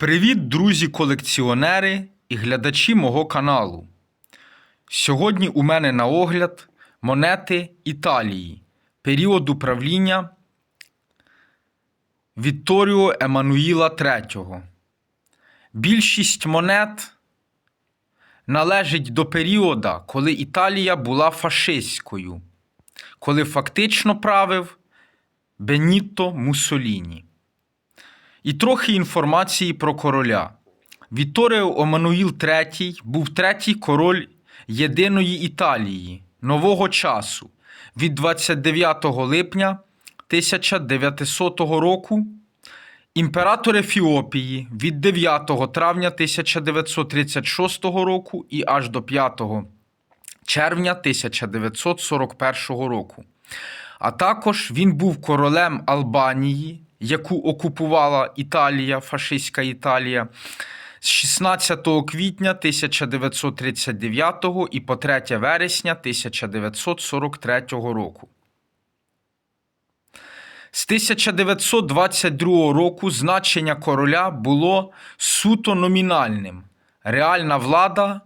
Привіт, друзі-колекціонери і глядачі мого каналу. Сьогодні у мене на огляд монети Італії періоду правління Вітторіо Еммануїла III. Більшість монет належить до періоду, коли Італія була фашистською, коли фактично правив Бенітто Муссоліні. І трохи інформації про короля. Вітторіо Омануїл III був третій король єдиної Італії нового часу від 29 липня 1900 року, імператор Ефіопії від 9 травня 1936 року і аж до 5 червня 1941 року. А також він був королем Албанії, яку окупувала Італія, фашистська Італія, з 16 квітня 1939 і по 3 вересня 1943 року. З 1922 року значення короля було суто номінальним. Реальна влада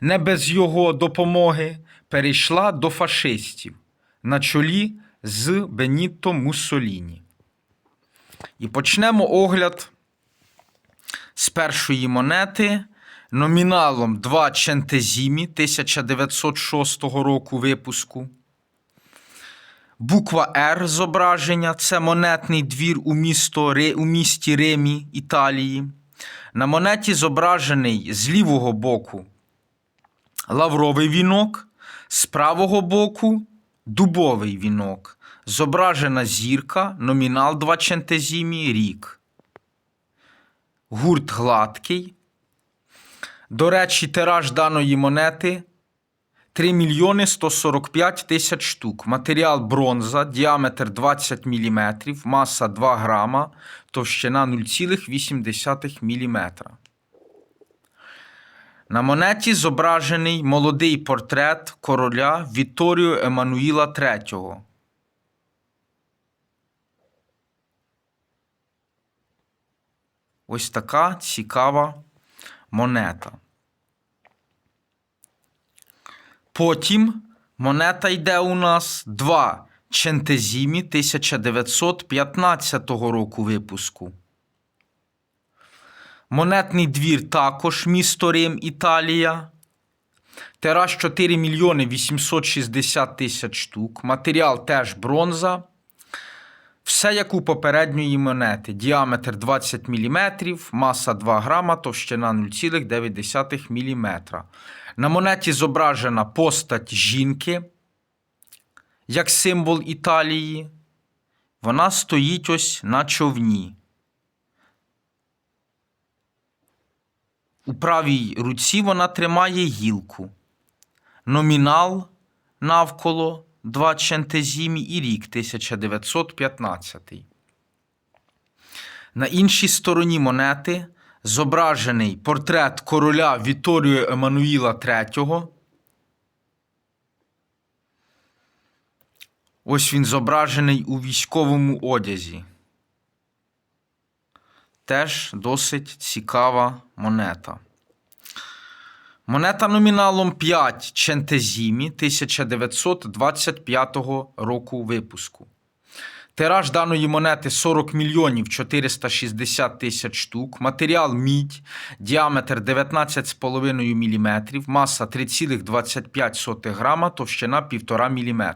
не без його допомоги перейшла до фашистів на чолі з Бенітто Муссоліні. І почнемо огляд з першої монети номіналом 2 Чентезімі 1906 року випуску. Буква Р зображення це монетний двір у, місто, у місті Римі, Італії. На монеті зображений з лівого боку лавровий вінок, з правого боку дубовий вінок. Зображена зірка, номінал 2 чентезімі, рік. Гурт гладкий. До речі, тираж даної монети 3 мільйони 145 тисяч штук. Матеріал бронза, діаметр 20 мм, маса 2 грама, товщина 0,8 мм. На монеті зображений молодий портрет короля Вітторіо Еммануїла III. Ось така цікава монета. Потім монета йде у нас 2 Чентезімі 1915 року випуску. Монетний двір також місто Рим, Італія. Тираж 4 мільйони 860 тисяч штук. Матеріал теж бронза. Все як у попередньої монети. Діаметр 20 мм, маса 2 грама, товщина 0,9 мм. На монеті зображена постать жінки як символ Італії. Вона стоїть ось на човні. У правій руці вона тримає гілку. Номінал навколо 2 чентезімі і рік 1915. На іншій стороні монети зображений портрет короля Вітторіо Еммануїла III. Ось він зображений у військовому одязі. Теж досить цікава монета. Монета номіналом 5 Чентезімі 1925 року випуску. Тираж даної монети 40 мільйонів 460 тисяч штук. Матеріал мідь, діаметр 19,5 мм, маса 3,25 грама, товщина 1,5 мм.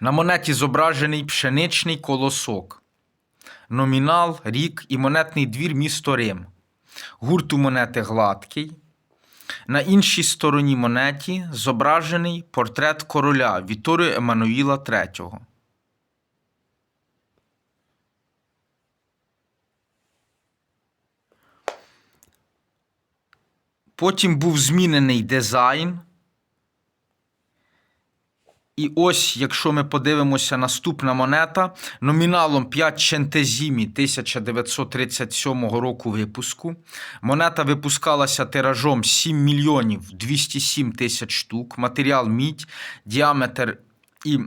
На монеті зображений пшеничний колосок. Номінал, рік і монетний двір місто Рим. Гурт у монети гладкий. На іншій стороні монеті зображений портрет короля Вітторіо Еммануїла III. Потім був змінений дизайн. І ось, якщо ми подивимося, наступна монета номіналом 5 Чентезімі 1937 року випуску. Монета випускалася тиражом 7 мільйонів 207 тисяч штук. Матеріал мідь, діаметр і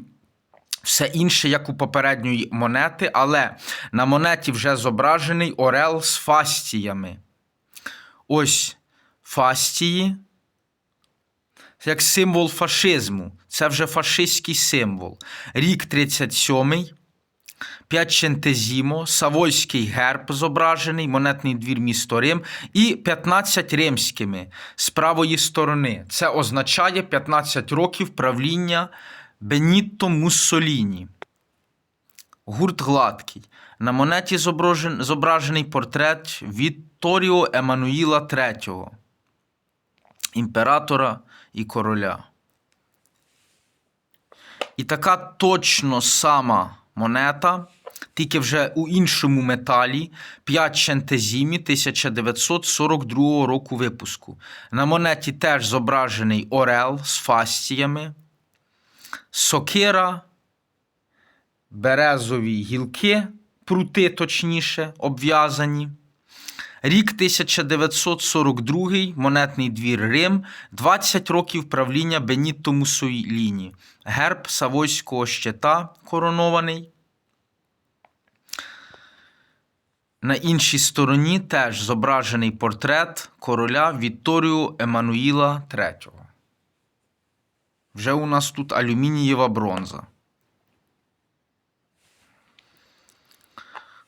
Все інше, як у попередньої монети, але на монеті вже зображений орел з фастіями. Ось фастії, як символ фашизму. Це вже фашистський символ. Рік 37-й. 5 чентезімо, Савойський герб зображений, монетний двір місто Рим, і 15 римськими з правої сторони. Це означає 15 років правління Бенітто Муссоліні. Гурт гладкий. На монеті зображений портрет Вітторіо Еммануїла III, імператора і короля. І така точно сама монета, тільки вже у іншому металі 5 чентезімі 1942 року випуску. На монеті теж зображений орел з фастіями, сокира, березові гілки, прути, точніше, обв'язані. Рік 1942, монетний двір Рим, 20 років правління Бенітто Муссоліні, герб Савойського щита коронований. На іншій стороні теж зображений портрет короля Вітторіо Еммануїла III. Вже у нас тут алюмінієва бронза.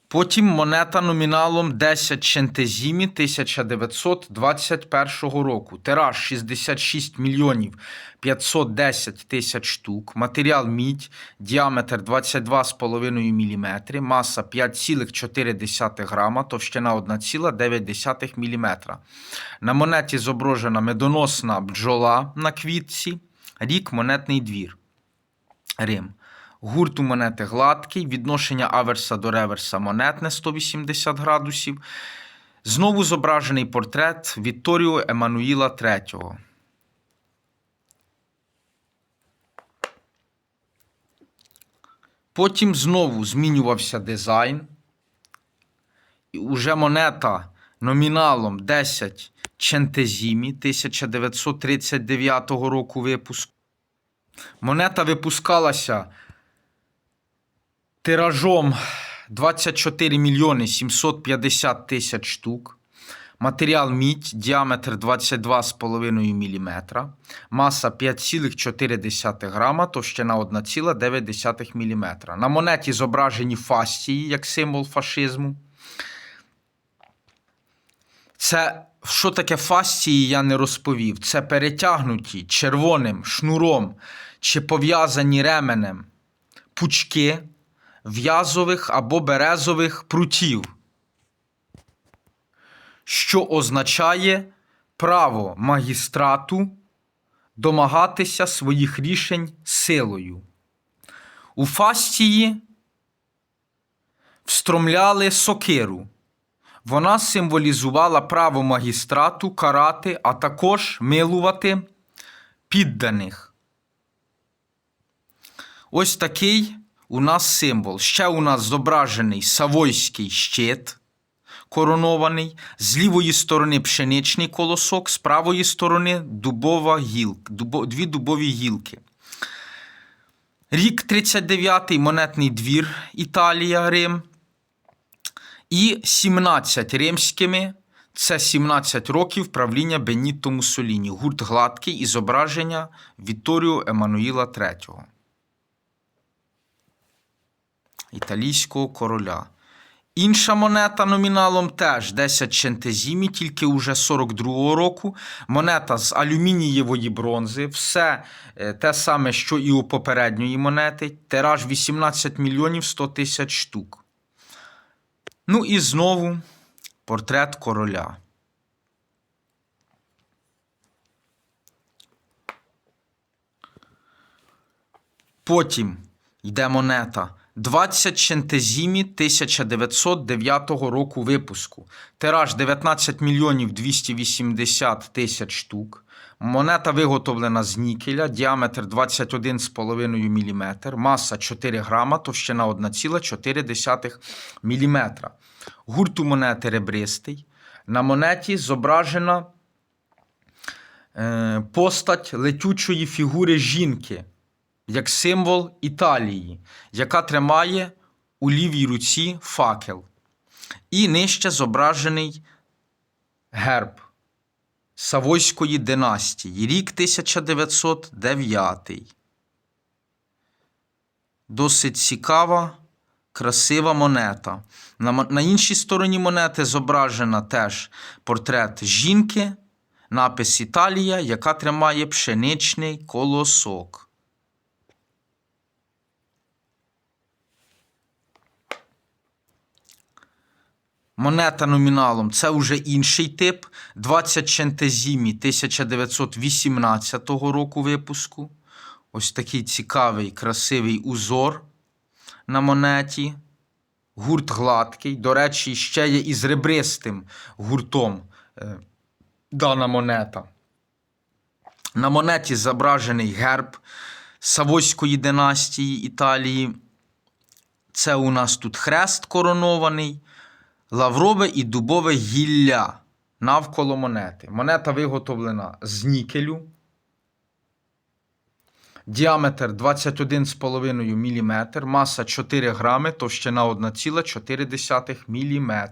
Потім монета номіналом 10 чентезімі 1921 року. Тираж 66 мільйонів 510 тисяч штук. Матеріал мідь, діаметр 22,5 мм, маса 5,4 грама, товщина 1,9 мм. На монеті зображена медоносна бджола на квітці, рік монетний двір. Рим. Гурт у монети гладкий, відношення аверса до реверса монетне 180 градусів. Знову зображений портрет Вітторіо Еммануїла III. Потім знову змінювався дизайн. І уже монета номіналом 10 чентезімі 1939 року випуску. Монета випускалася тиражом 24 мільйони 750 тисяч штук. Матеріал мідь, діаметр 22,5 мм, маса 5,4 грама, товщина 1,9 мм. На монеті зображені фастії як символ фашизму. Це що таке фастії, я не розповів. Це перетягнуті червоним шнуром чи пов'язані ременем пучки в'язових або березових прутів, що означає право магістрату домагатися своїх рішень силою. У фастії встромляли сокиру. Вона символізувала право магістрату карати, а також милувати підданих. Ось такий у нас символ. Ще у нас зображений Савойський щит коронований, з лівої сторони пшеничний колосок, з правої сторони дубова гілка, дубо, дві дубові гілки. Рік 39-й монетний двір Італія, Рим. І 17 римськими це 17 років правління Бенітто Муссоліні. Гурт гладкий і зображення Вітторіо Еммануїла III. Італійського короля. Інша монета номіналом теж 10 чентезімі, тільки уже 42-го року. Монета з алюмінієвої бронзи. Все е, те саме, що і у попередньої монети. Тираж 18 мільйонів 100 тисяч штук. Ну і знову портрет короля. Потім йде монета 20 чентезімі 1909 року випуску. Тираж 19 мільйонів 280 тисяч штук. Монета виготовлена з нікеля, діаметр 21,5 мм, маса 4 грама, товщина 1,4 мм. Гурт у монети ребристий. На монеті зображена е, постать летючої фігури жінки як символ Італії, яка тримає у лівій руці факел. І нижче зображений герб Савойської династії, рік 1909. Досить цікава, красива монета. На, іншій стороні монети зображена теж портрет жінки, напис Італія, яка тримає пшеничний колосок. Монета номіналом це вже інший тип 20 чентезімі 1918 року випуску. Ось такий цікавий, красивий узор на монеті. Гурт гладкий. До речі, ще є із ребристим гуртом е, дана монета. На монеті зображений герб Савойської династії Італії. Це у нас тут хрест коронований, лаврове і дубове гілля навколо монети. Монета виготовлена з нікелю. Діаметр 21,5 мм, маса 4 грами, товщина 1,4 мм.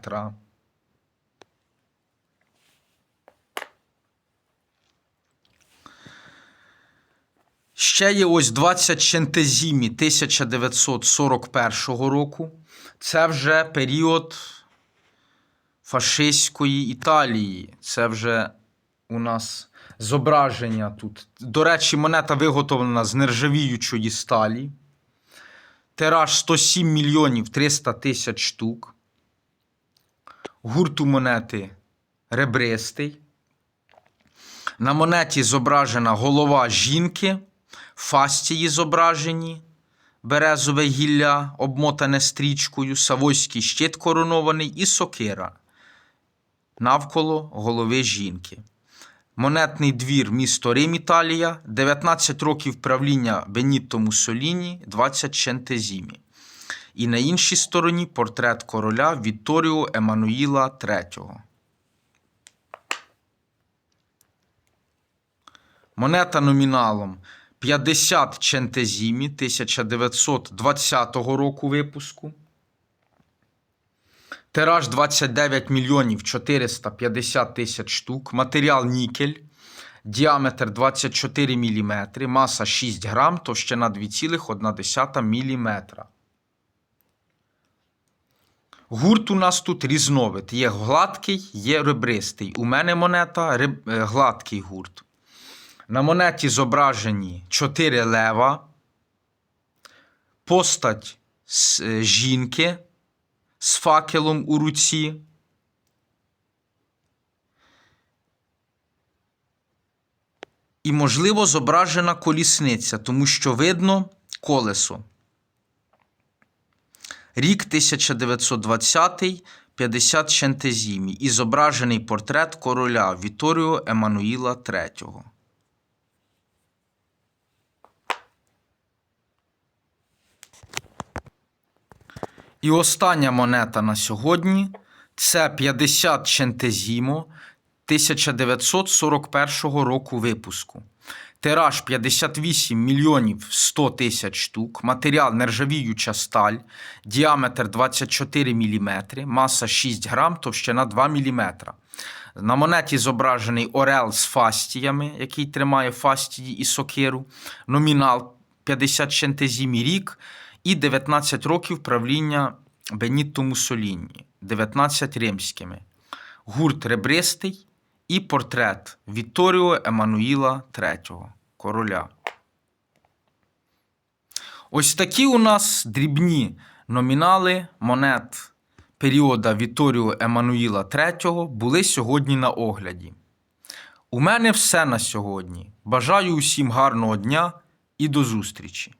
Ще є ось 20 чентезімі 1941 року. Це вже період фашистської Італії. Це вже у нас зображення тут. До речі, монета виготовлена з нержавіючої сталі. Тираж 107 мільйонів 300 тисяч штук. Гурт у монети ребристий. На монеті зображена голова жінки, фастії зображені, березове гілля, обмотане стрічкою, савойський щит коронований і сокира навколо голови жінки. Монетний двір місто Рим, Італія, 19 років правління Бенітто Муссоліні, 20 чентезімі. І на іншій стороні портрет короля Вітторіо Еммануїла III. Монета номіналом 50 чентезімі 1920 року випуску. Тираж 29 мільйонів 450 тисяч штук. Матеріал нікель. Діаметр 24 мм, маса 6 грам, товщина 2,1 мм. Гурт у нас тут різновид. Є гладкий, є ребристий. У мене монета реб- е, гладкий гурт. На монеті зображені 4 лева, постать е, жінки з факелом у руці. І, можливо, зображена колісниця, тому що видно колесо. Рік 1920, 50 чентезімі і зображений портрет короля Віторіо Еммануїла III. І остання монета на сьогодні це 50 чентезімо 1941 року випуску. Тираж 58 мільйонів 100 тисяч штук, матеріал нержавіюча сталь, діаметр 24 мм, маса 6 грам, товщина 2 мм. На монеті зображений орел з фастіями, який тримає фастії і сокиру, номінал 50 чентезімі рік і 19 років правління Бенітто Муссоліні, 19 римськими. Гурт ребристий і портрет Вітторіо Еммануїла III, короля. Ось такі у нас дрібні номінали монет періода Вітторіо Еммануїла III були сьогодні на огляді. У мене все на сьогодні. Бажаю усім гарного дня і до зустрічі!